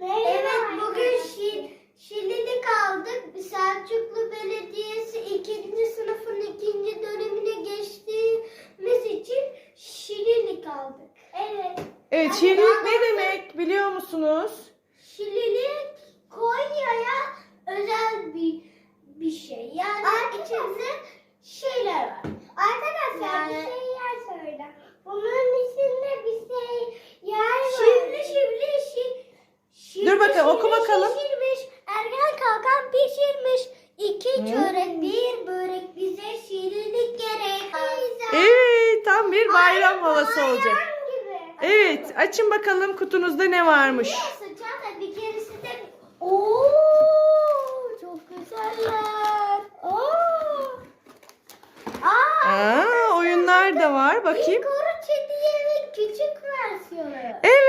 Evet bugün Şi, Şili'de kaldık. Selçuklu Belediyesi ikinci sınıfın ikinci dönemine geçtiğimiz için Şili'de kaldık. Evet. Evet şirinlik ne demek biliyor musunuz? Şililik Konya'ya özel bir bir şey. Yani içinde şeyler var. Arkadaşlar bir şey yer söyle. Bunun içinde bir şey yer var. Şivli şivli şi, şivli Dur bakalım, oku bakalım. Şişirmiş, ergen kalkan pişirmiş. İki çörek bir börek bize şirinlik gerek. Evet tam bir bayram havası Bayram olacak. gibi. Evet açın bakalım kutunuzda ne varmış. Çağatay bir keresinde Oo çok güzeller. Oo. Aa, Aa oyunlar da var bakayım. Igor Çetiye'nin küçük versiyonu. Evet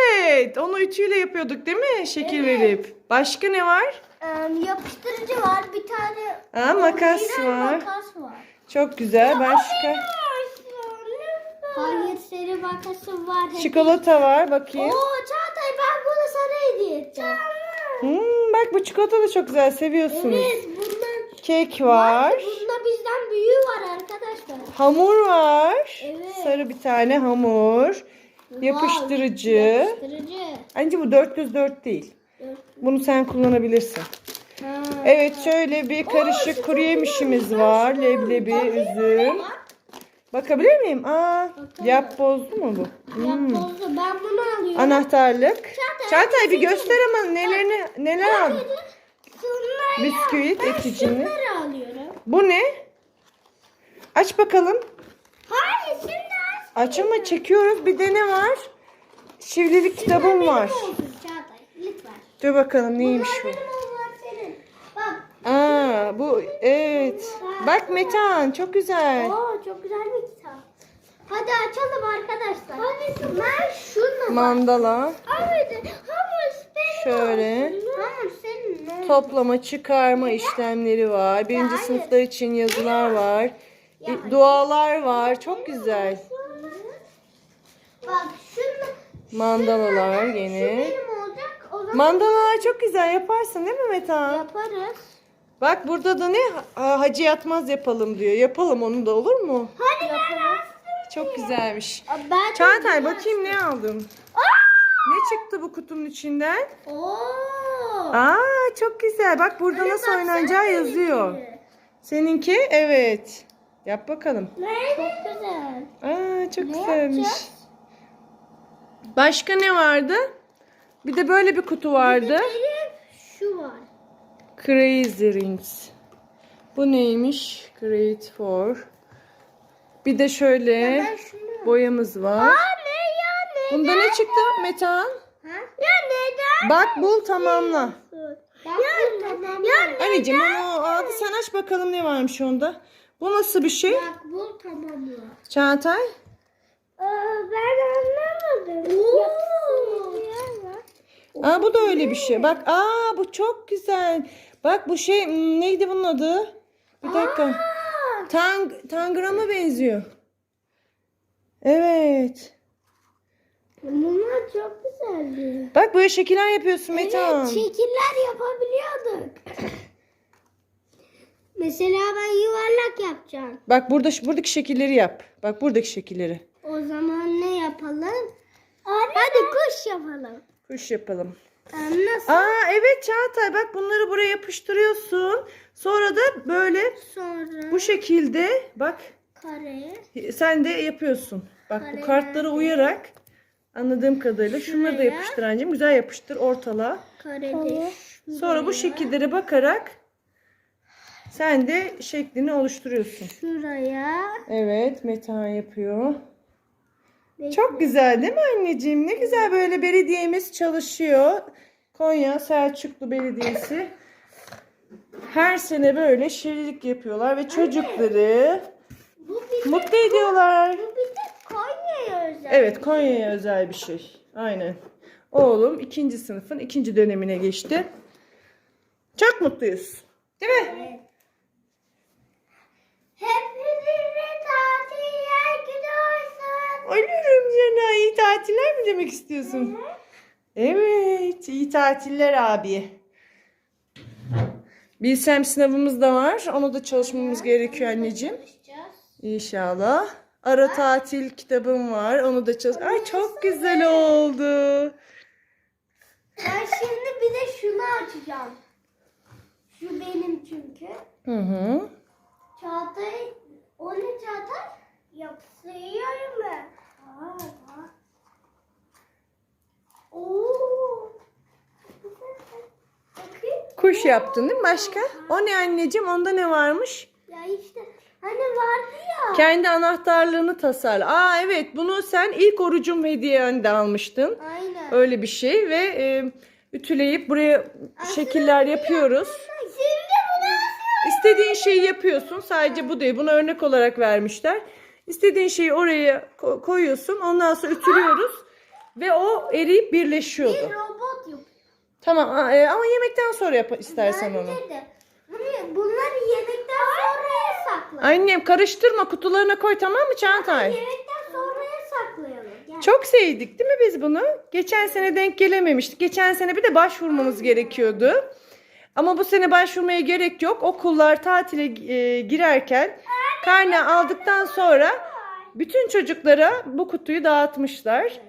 onu ütüyle yapıyorduk değil mi şekil Evet. verip. Başka ne var? Ee, yapıştırıcı var bir tane. Aa, makas orijinal var. Makas var. Çok güzel başka. Hayır seri makası var. Çikolata var bakayım. Oo Çağatay ben bunu sana hediye edeceğim. Hmm, bak bu çikolata da çok güzel seviyorsunuz. Evet bundan Kek var. Bunda bizden büyüğü var arkadaşlar. Hamur var. Evet. Sarı bir tane hamur. Yapıştırıcı. Yapıştırıcı. Bence bu 4 göz 4 değil. Bunu sen kullanabilirsin. Ha. Evet şöyle bir karışık kuru yemişimiz var. Leblebi, üzüm. Bakabilir miyim? Aa, yap bozdu mu bu? Hmm. Yapbozdu. Ben bunu alıyorum. Anahtarlık. Çağatay, Çağatay bir göster ama nelerini neler aldın? Bisküvit, ben eticini. şunları alıyorum. Bu ne? Aç bakalım. Hayır şimdi aç. Aç ama çekiyoruz. Bir de ne var? Şivlilik kitabım var. Dur bakalım neymiş bu? Aa bu evet. Bak Metan çok güzel. Oo çok güzel bir kitap. Hadi açalım arkadaşlar. Hadi ben şunu. Mandala. Senin Şöyle. Toplama, çıkarma işlemleri var. Birinci sınıflar için yazılar var. Dualar var. Çok güzel. Bak şunu. Mandalalar şunlardan yine. Şu benim olacak. O zaman Mandalalar çok güzel yaparsın değil mi Metan? yaparız. Bak burada da ne? Ha, Hacı yatmaz yapalım diyor. Yapalım onu da olur mu? Hadi yaparız. Çok güzelmiş. Ben Çağatay bakayım ne aldın? Ne çıktı bu kutunun içinden? Oo. Aa çok güzel. Bak burada nasıl oynanacağı yazıyor. Seninki? Evet. Yap bakalım. Çok güzel. Aa çok güzelmiş. yapacağız? Başka ne vardı? Bir de böyle bir kutu vardı. Benim şu var. Crazy Rings. Bu neymiş? Create for. Bir de şöyle boyamız var. Aa ne ya ne? Bunda ne çıktı Metehan? Ha? Ya neden? Bak bul tamamla. Ya tamam. Ya Anneciğim onu aldı sen aç bakalım ne varmış onda. Bu nasıl bir şey? Bak bul tamamla. Çağatay? Ben anlamadım. Aa bu da öyle bir şey. Bak aa bu çok güzel. Bak bu şey hmm, neydi bunun adı? Bir dakika. Tang tangrama benziyor. Evet. Bunlar çok güzeldi. Bak böyle şekiller yapıyorsun Metehan. Evet, şekiller yapabiliyorduk. Mesela ben yuvarlak yapacağım. Bak burada buradaki şekilleri yap. Bak buradaki şekilleri. O zaman ne yapalım? Hadi kuş yapalım. Kuş yapalım. Ee, Nasıl? Aa evet Çağatay bak bunları buraya yapıştırıyorsun. Sonra da böyle Sonra bu şekilde bak kare. sen de yapıyorsun. Bak bu Kare kartlara nerede? uyarak anladığım kadarıyla şunları da yapıştır anneciğim. Güzel yapıştır ortala. Karede. Sonra bu şekillere bakarak sen de şeklini oluşturuyorsun. Şuraya. Evet Metehan yapıyor. Bekle. Çok güzel değil mi anneciğim? Ne güzel böyle belediyemiz çalışıyor. Konya Selçuklu Belediyesi. Her sene böyle şirinlik yapıyorlar ve çocukları Bu bir, mutlu ediyorlar. bu bir de Konya'ya özel. Evet Konya'ya özel bir şey. Aynen. Oğlum ikinci sınıfın ikinci dönemine geçti. Çok mutluyuz. Değil mi? Evet. Hepinize tatiller güzel olsun. Ölürüm Cena. İyi tatiller mi demek istiyorsun? Evet, iyi tatiller abi. Bilsem sınavımız da var. Onu da çalışmamız gerekiyor anneciğim. Çalışacağız. İnşallah. Ara tatil kitabım var. Onu da çalış. Ay çok güzel oldu. Ben şimdi bir de şunu açacağım. Şu benim çünkü. Hı hı. Çağatay, o ne Çağatay? Yapsıyorum mu? Oo. Kuş yaptın değil mi başka? O ne anneciğim? Onda ne varmış? Ya işte hani vardı ya. Kendi anahtarlığını tasarla. Aa evet bunu sen ilk orucum hediyende almıştın. Aynen. Öyle bir şey ve e, ütüleyip buraya şekiller yapıyoruz. Şimdi bunu. İstediğin şeyi yapıyorsun. Sadece bu değil. Buna örnek olarak vermişler. İstediğin şeyi oraya ko- koyuyorsun. Ondan sonra ütülüyoruz. Ve o eriyip Bir birleşiyordu. robot yapıyor. Tamam e, ama yemekten sonra yap istersen onu. Bence de. Bunu, bunları yemekten sonraya sakla. Annem karıştırma kutularına koy tamam mı Çağatay? Yemekten sonraya saklayalım. Gel. Çok sevdik değil mi biz bunu? Geçen sene denk gelememiştik. Geçen sene bir de başvurmamız gerekiyordu. Ama bu sene başvurmaya gerek yok. Okullar tatile e, girerken karne aldıktan sonra bütün çocuklara bu kutuyu dağıtmışlar.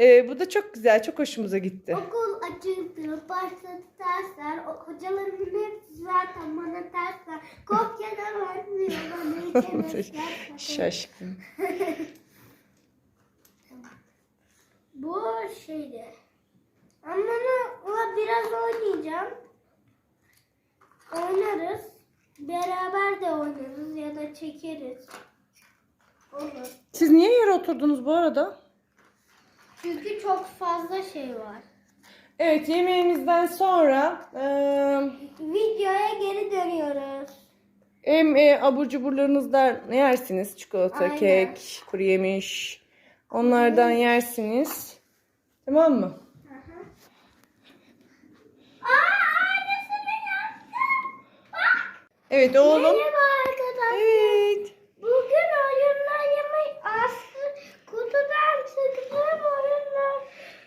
E, bu da çok güzel, çok hoşumuza gitti. Okul açıldı, başladı dersler. Hocalarımın hepsi zaten bana dersler. Kopya da vermiyor bana. hiç. Şaşkın. Bu şeydi. Ama biraz oynayacağım. Oynarız. Beraber de oynarız ya da çekeriz. Olur. Siz niye yere oturdunuz bu arada? Çünkü çok fazla şey var. Evet yemeğimizden sonra e, Videoya geri dönüyoruz. Hem e, abur cuburlarınızdan yersiniz. Çikolata, Aynen. kek, kuru yemiş. Onlardan yersiniz. Tamam mı? Aa, aynısını yaptım. Bak. Evet oğlum. Merhaba arkadaşlar. Evet. Bugün oyunlarımı aslı kutudan çıktığım oyunlar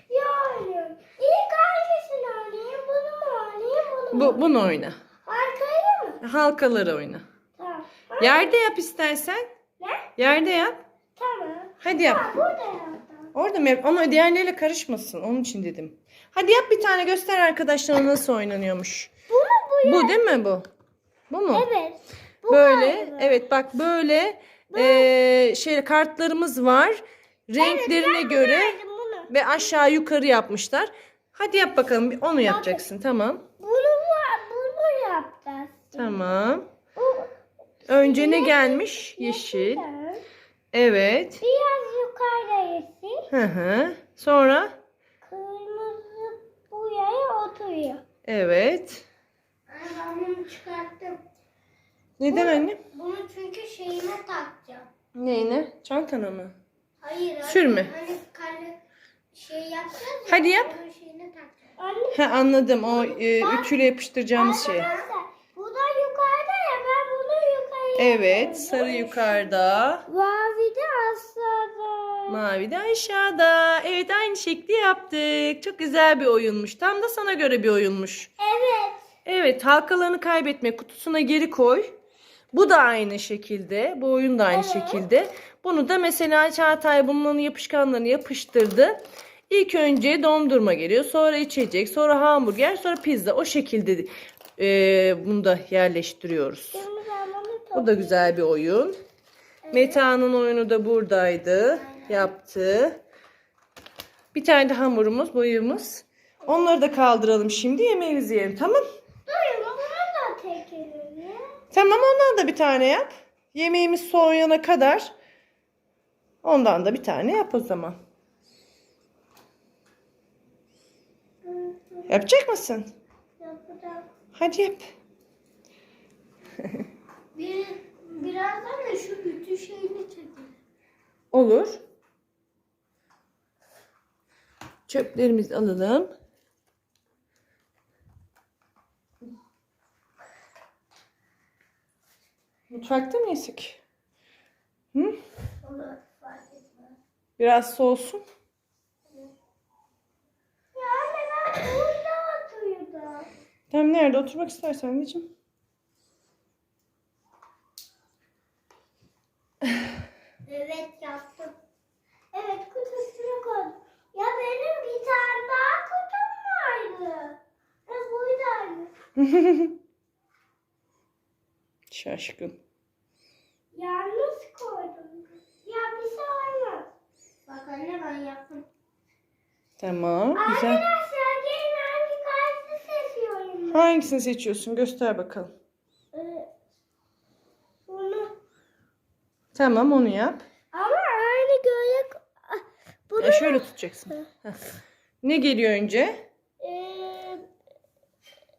yani. İlk hangisini oynayayım? Bunu mu oynayayım? Bunu mu? Bu, bunu oyna. Arkayı mı? Halkaları oyna. Tamam. Yerde yap istersen. Ne? Yerde yap. Tamam. Hadi yap. Ha, burada. Orada mı yap? Ama diğerleriyle karışmasın. Onun için dedim. Hadi yap bir tane göster arkadaşlarına nasıl oynanıyormuş. Bu mu bu? Bu değil mi bu? Bu mu? Evet. Bu Böyle. galiba. Evet bak böyle eee, şey kartlarımız var. Renklerine göre Verdim bunu. ve aşağı yukarı yapmışlar. Hadi yap bakalım. Bir Onu yapacaksın. Tamam. Bunu, bu- bunu yapacağız. Tamam. Bu, Önce ne gelmiş? Yeşil. Yeşil. Evet. Biraz yukarıda yeşil. Hı hı. Sonra Kırmızı buraya oturuyor. evet. Bunu çıkarttım. Neden anne? Bunu çünkü şeyime takacağım. Neyine? Çantana mı? Hayır. Sürme. Hani kare şey yapacağız ya. Hadi yap. Onun şeyine takacağım. Anne. He anladım. O e, ütüyle yapıştıracağımız şey. Bu da yukarıda ya ben bunu yukarıya Evet. Sarı yukarıda. Mavi de aşağıda. Mavi de aşağıda. Evet aynı şekli yaptık. Çok güzel bir oyunmuş. Tam da sana göre bir oyunmuş. Evet. Evet halkalarını kaybetme kutusuna geri koy. Bu da aynı şekilde. Bu oyun da aynı Evet. şekilde. Bunu da mesela Çağatay bunların yapışkanlarını yapıştırdı. İlk önce dondurma geliyor. Sonra içecek. Sonra hamburger. Sonra pizza. O şekilde e, bunu da yerleştiriyoruz. Bu da güzel bir oyun. Meta'nın oyunu da buradaydı. Yaptı. Bir tane de hamurumuz, boyumuz. Onları da kaldıralım şimdi. Yemeğimizi yiyelim. Tamam. Elimle. Tamam ondan da bir tane yap. Yemeğimiz soğuyana kadar ondan da bir tane yap o zaman. Yapacak mısın? Yapacağım. Hadi yap. Bir, birazdan da şu ütü şeyini çekelim. Olur. Çöplerimizi alalım. Mutfakta mı yesek? Hı? Biraz soğusun. Ya burada oturuyordu. Tamam nerede oturmak istersen anneciğim. Evet yaptım. Evet kutusuna koydum. Ya benim bir tane daha kutum vardı. E buradaydı. Şaşkın. Yalnız koydum. Ya bir şey olmaz. Bak anne ben yaptım. Tamam güzel. Arkadaşlar gelin hangi kartı seçiyorum ben. Hangisini seçiyorsun? Göster bakalım. Ee, bunu. Tamam onu yap. Ama aynı göre... Ah, Bunu Ya şöyle tutacaksın. Heh. Ne geliyor önce? Ee,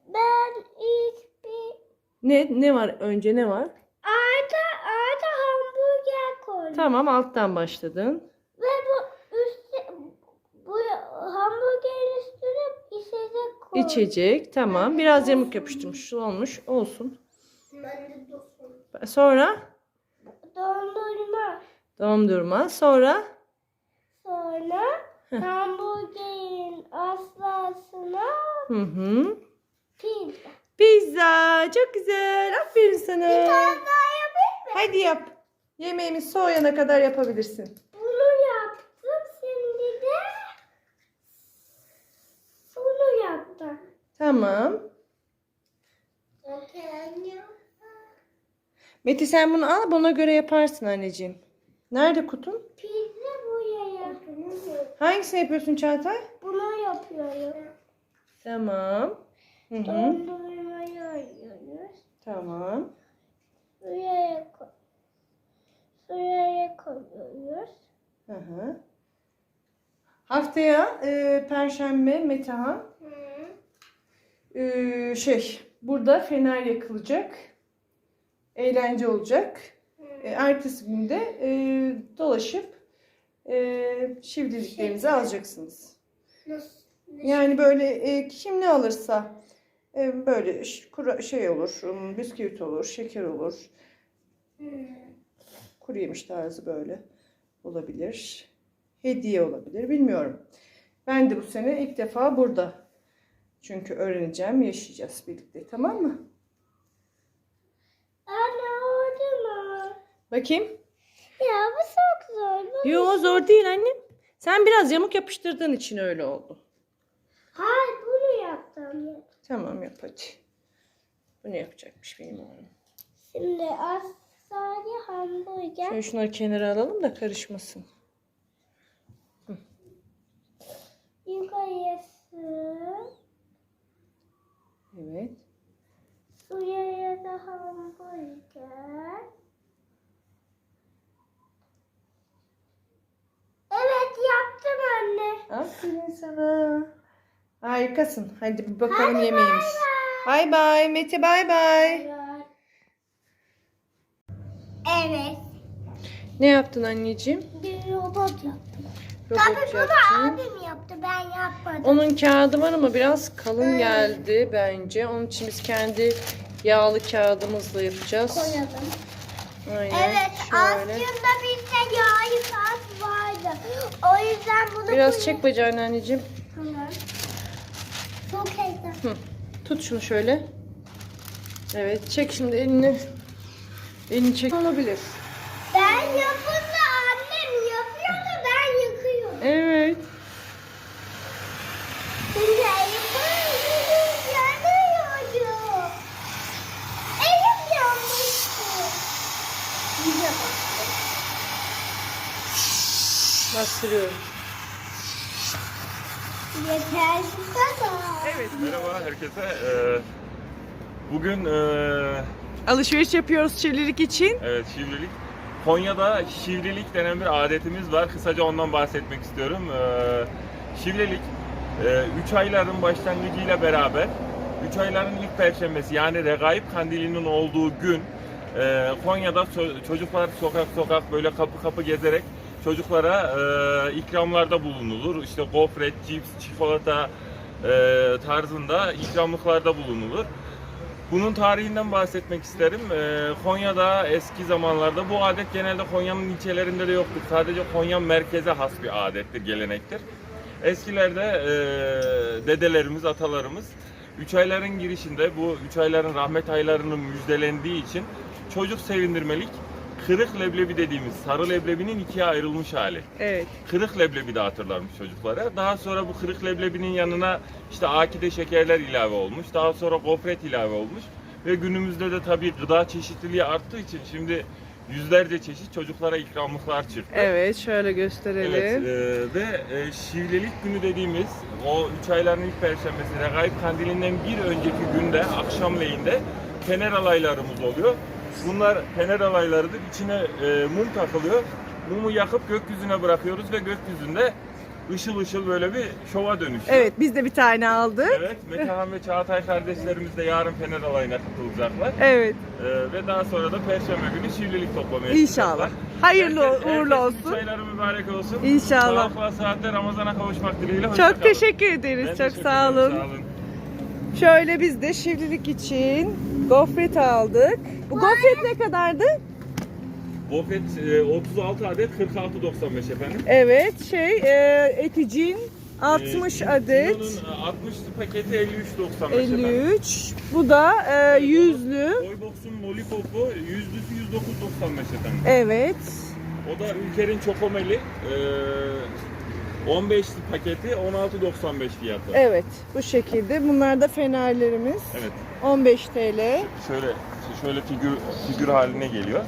ben ilk bir Ne ne var önce ne var? Tamam alttan başladın. Ve bu üstü bu hamburgerin üstüne içecek koydum. İçecek. Tamam. Biraz yamuk yapıştırmış olmuş. Olsun. Sonra Dondurma. dondurma. Sonra Sonra hamburgerin aslasına hı hı. pizza. Pizza. Çok güzel. Aferin sana. Bir tane daha yapayım mı? Hadi yap. Yemeğimiz soğuyana kadar yapabilirsin. Bunu yaptım. Şimdi de bunu yaptım. Tamam. Meti sen bunu al buna göre yaparsın anneciğim. Nerede kutun? Pizza buraya. Hangisini yapıyorsun Çağatay? Bunu yapıyorum. Tamam. Hı hı. Dondurmayı ayırıyoruz. Tamam. Buraya Buraya koyuyoruz. Hı hı. Haftaya e, Perşembe Metehan e, şey burada fener yakılacak. Eğlence olacak. E, ertesi günde e, dolaşıp e, şivriliklerinizi alacaksınız. Nasıl? Yani böyle e, kim ne alırsa e, böyle kura, şey olur, um, bisküvit olur, şeker olur, kuru yemiş tarzı böyle olabilir. Hediye olabilir, bilmiyorum. Ben de bu sene ilk defa burada. Çünkü öğreneceğim, yaşayacağız birlikte, tamam mı? Anne oldu mu? Bakayım. Ya bu çok zor. Bu- Yo zor değil annem. Sen biraz yamuk yapıştırdığın için öyle oldu. Hayır bunu yaptım. Tamam yap hadi. Bu ne yapacakmış benim oğlum. Şimdi az sadece hamburger. Şöyle şunları kenara alalım da karışmasın. Yukarısı. Evet. Suya ya da hamburger. Evet yaptım anne. Aferin sana. Harikasın. Hadi bir bakalım yemeğimiz. Bay bay. Mete bay bay. Evet. Ne yaptın anneciğim? Bir robot yaptım. Robot Tabii bunu yaptın. abim yaptı. Ben yapmadım. Onun kağıdı var ama biraz kalın geldi bence. Onun için biz kendi yağlı kağıdımızla yapacağız. Koyalım. Aynen. Evet Şöyle. aslında bizde yağlı kağıt vardı. O yüzden bunu Biraz koy- çek bacağını anneciğim. Tamam. Çok heyecan. Tut şunu şöyle. Evet çek şimdi elini. Elini çek. Olabilir. Ben yapınca annem yapıyor da ben yıkıyorum. Evet. Şimdi elim yanıyordu. Elim yanmıştı. Bize bak. Bastırıyorum. Yeter bu kadar. Evet. Merhaba herkese. Ee, bugün ee, Alışveriş yapıyoruz çevirilik için. evet şivrilik. Konya'da şivrilik denen bir adetimiz var. Kısaca ondan bahsetmek istiyorum. Ee, şivrilik 3 ayların başlangıcıyla beraber 3 ayların ilk perşembesi yani Regaib Kandili'nin olduğu gün ee, Konya'da çocuklar sokak sokak böyle kapı kapı gezerek çocuklara ee, ikramlarda bulunulur. İşte gofret, cips, çikolata ee, tarzında ikramlıklarda bulunulur. Bunun tarihinden bahsetmek isterim. Ee, Konya'da eski zamanlarda bu adet genelde Konya'nın ilçelerinde de yoktur. Sadece Konya merkeze has bir adettir, gelenektir. Eskilerde eee, dedelerimiz, atalarımız 3 ayların girişinde bu 3 ayların rahmet aylarının müjdelendiği için çocuk sevindirmelik kırık leblebi dediğimiz sarı leblebinin ikiye ayrılmış hali. Evet. Kırık leblebi dağıtırlarmış çocuklara. Daha sonra bu kırık leblebinin yanına işte akide şekerler ilave olmuş. Daha sonra gofret ilave olmuş. Ve günümüzde de tabii gıda çeşitliliği arttığı için şimdi yüzlerce çeşit çocuklara ikramlıklar çıktı. Evet şöyle gösterelim. Evet, e, ve e, şivlelik günü dediğimiz o üç ayların ilk perşembesi Regaib Kandili'nden bir önceki günde akşamleyinde fener alaylarımız oluyor. Bunlar fener alaylarıdır. İçine e, mum takılıyor. Mumu yakıp gökyüzüne bırakıyoruz ve gökyüzünde ışıl ışıl böyle bir şova dönüşüyor. Evet biz de bir tane aldık. Evet, Metehan ve Çağatay kardeşlerimiz de yarın Fener Alayı'na katılacaklar. Evet. Ee, ve daha sonra da Perşembe günü şivlilik toplamaya İnşallah. Hayırlı Herkes- uğurlu herkesin olsun. Çayları mübarek olsun. İnşallah. Sağlıkla saatte Ramazan'a kavuşmak dileğiyle. Çok teşekkür Ben ederiz. Çok teşekkür sağ olun. Sağ olun. Şöyle biz de şivlilik için gofret aldık. Bu gofret ne kadardı? Gofret e, 36 adet 46.95 efendim. Evet şey e, eticin 60 Ee, adet. E, 60 paketi 53.95 efendim. 53. Bu da e, yüzlü. Boybox'un lollipopu yüzlüsü 109.95 efendim. Evet. O da Ülker'in çokomeli. E, 15 paketi 16.95 fiyatı. Evet. Bu şekilde. Bunlar da fenerlerimiz. Evet. 15 TL. Şöyle şöyle figür figür haline geliyor.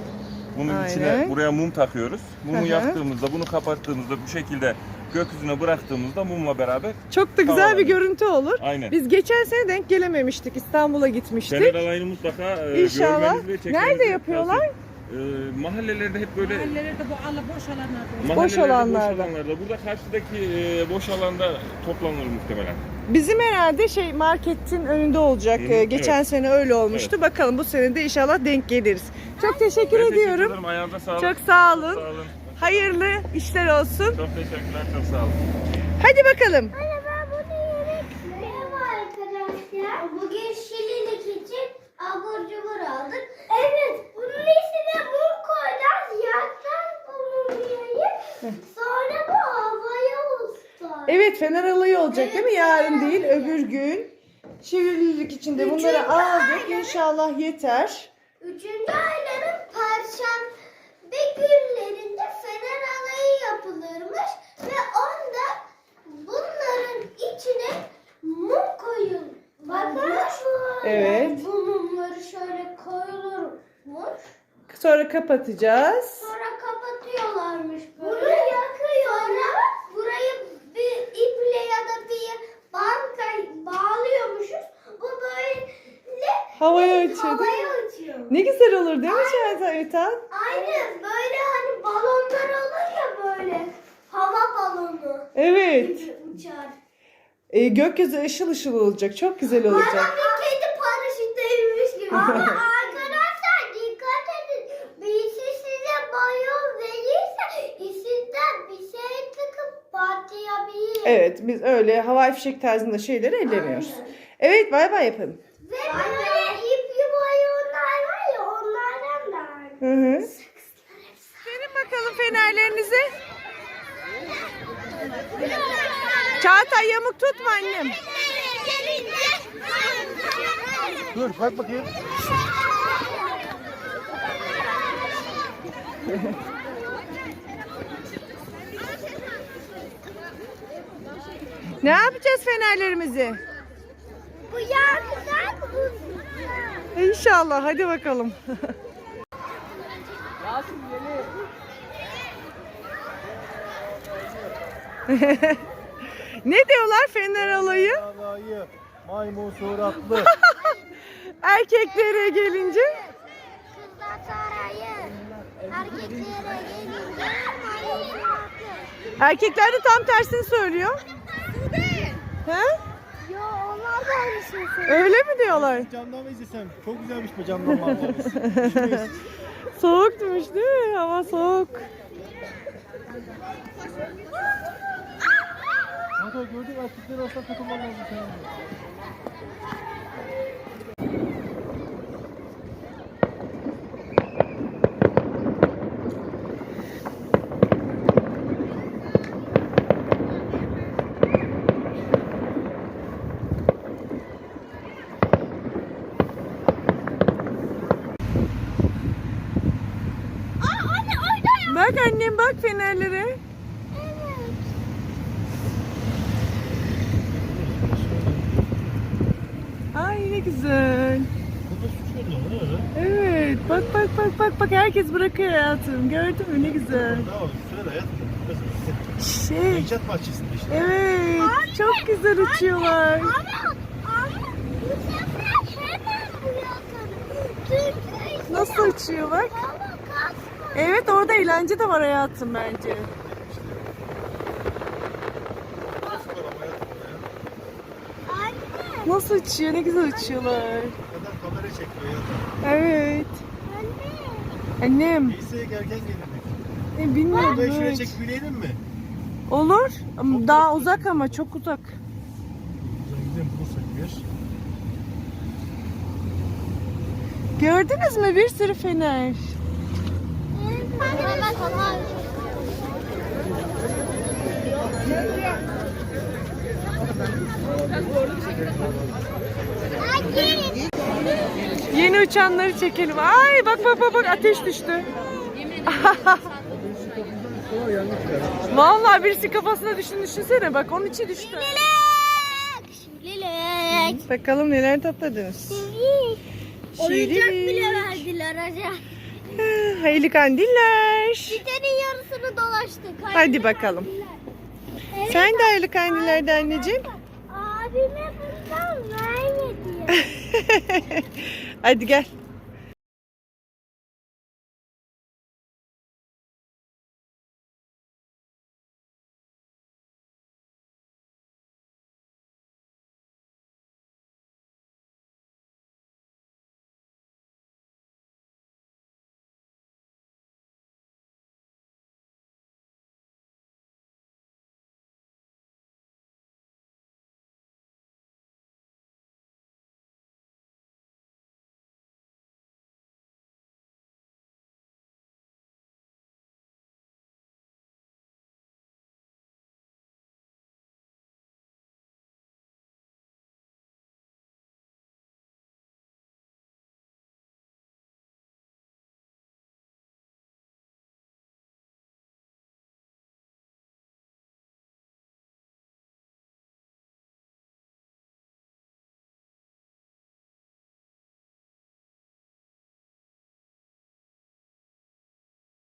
Bunun Aynen. içine buraya mum takıyoruz. Mumu yaktığımızda, bunu kapattığımızda bu şekilde gökyüzüne bıraktığımızda mumla beraber Çok da güzel Tamam. bir görüntü olur. aynen. Biz geçen sene denk gelememiştik. İstanbul'a gitmiştik. Fener alayını mutlaka e, İnşallah. görmenizi ve çekmenizi Nerede yapıyorlar? tavsiye- E, mahallelerde hep böyle Mahallelerde bu ala boş alanlarda. Boş mahallelerde, alanlarda. boş alanlarda. Burada karşıdaki e, boş alanda toplanır muhtemelen. Bizim herhalde şey marketin önünde olacak. Hı Ee, Geçen evet. sene öyle olmuştu. Bakalım bu sene de inşallah denk geliriz. Çok teşekkür Ben teşekkür ediyorum. ederim. Ayağınıza sağlık. Çok sağ olun. Sağ olun. Hayırlı işler olsun. Çok teşekkürler. Çok sağ olun. Hadi bakalım. Ben bunu yemek Merhaba arkadaşlar. Bugün şililik için abur cubur aldık. Evet. Bunun içine mum koyacağız. Yakacağız bu mumyayı. Sonra bu havaya uçacak. Evet Fener alayı olacak değil mi? Yarın değil öbür gün. Çevirilik için de bunları Üçüncü aldık. aynen. İnşallah yeter. Üçüncü ayların perşembe günlerinde fener alayı yapılırmış ve onda bunların içine mum koyun. Bakın. Evet. Bu mumları şöyle koyulurmuş. Sonra kapatacağız. Sonra kapatıyorlarmış böyle. Bunu yakıyor. Sonra burayı bir iple ya da bir banka bağlıyormuşuz. Bu böyle Havaya uçuyor havaya uçuyor. Ne güzel olur değil mi Çağatay Ütan? Aynen böyle hani balonlar olur ya böyle. Hava balonu Evet. gibi uçar. Ee, gökyüzü ışıl ışıl olacak. Çok güzel Bana olacak. bir kedi paraşütteymiş gibi. Ama arkadaşlar dikkat edin. Birisi size balon verirse içinden bir şey tıkıp patlayabilir. Evet biz öyle havai fişek tarzında şeyleri ellemiyoruz. Aynen. Evet bay bay yapalım. Ve böyle ipli balonlar var ya onlardan da var. Hı hı. Verin bakalım fenerlerinizi. Çağatay yamuk tutma annem. Dur bak bakayım. Ne yapacağız fenerlerimizi? Bu yakacak bu. İnşallah hadi bakalım. ne diyorlar fener alayı? Alayı maymun suratlı. Erkeklere gelince Kızlar sarayı. Erkeklere gelince maymun erkekler de tam tersini söylüyor. He? Yo onlar da aynısını söylüyor. Öyle mi diyorlar? camdan mı izlesem? Çok güzelmiş bu camdan manzarası. Düşmeyiz. Soğukmuş değil mi? Hava soğuk. Burada gördük erkekler asla takılman lazım senin. Bak annem bak fenerlere. Güzel. Burada öyle. Evet bak bak bak bak bak herkes bırakıyor hayatım. Gördün mü ne güzel. Hayat. Şey Gençat bahçesinde işte. evet çok güzel uçuyorlar. Bu sefer hemen Nasıl uçuyor bak. Evet orada eğlence de var hayatım bence. Anne. Nasıl uçuyor ne güzel uçuyorlar. Kadar kamera çekiyor ya. Evet. Anne. Annem Liseye erken gelirdik. e, bilmiyorum. Arabayı şuraya bileydin mi? Olur. Ama Daha uzak ama çok uzak. Gidelim bulursak bir. Gördünüz mü bir sürü fener. Sana Yeni uçanları çekelim. Ay bak bak bak bak ateş düştü. Vallahi birisi kafasına düştü düşünsene bak onun içi düştü. Şimdilik. Bakalım neler topladınız. Oyuncak bile verdiler hocam. Ha, Hayırlı kandiller. Sitenin yarısını dolaştık. Hadi bakalım. Evet. Sen de hayırlı kandiller de anneciğim. Abime bundan vermedi. Hadi gel.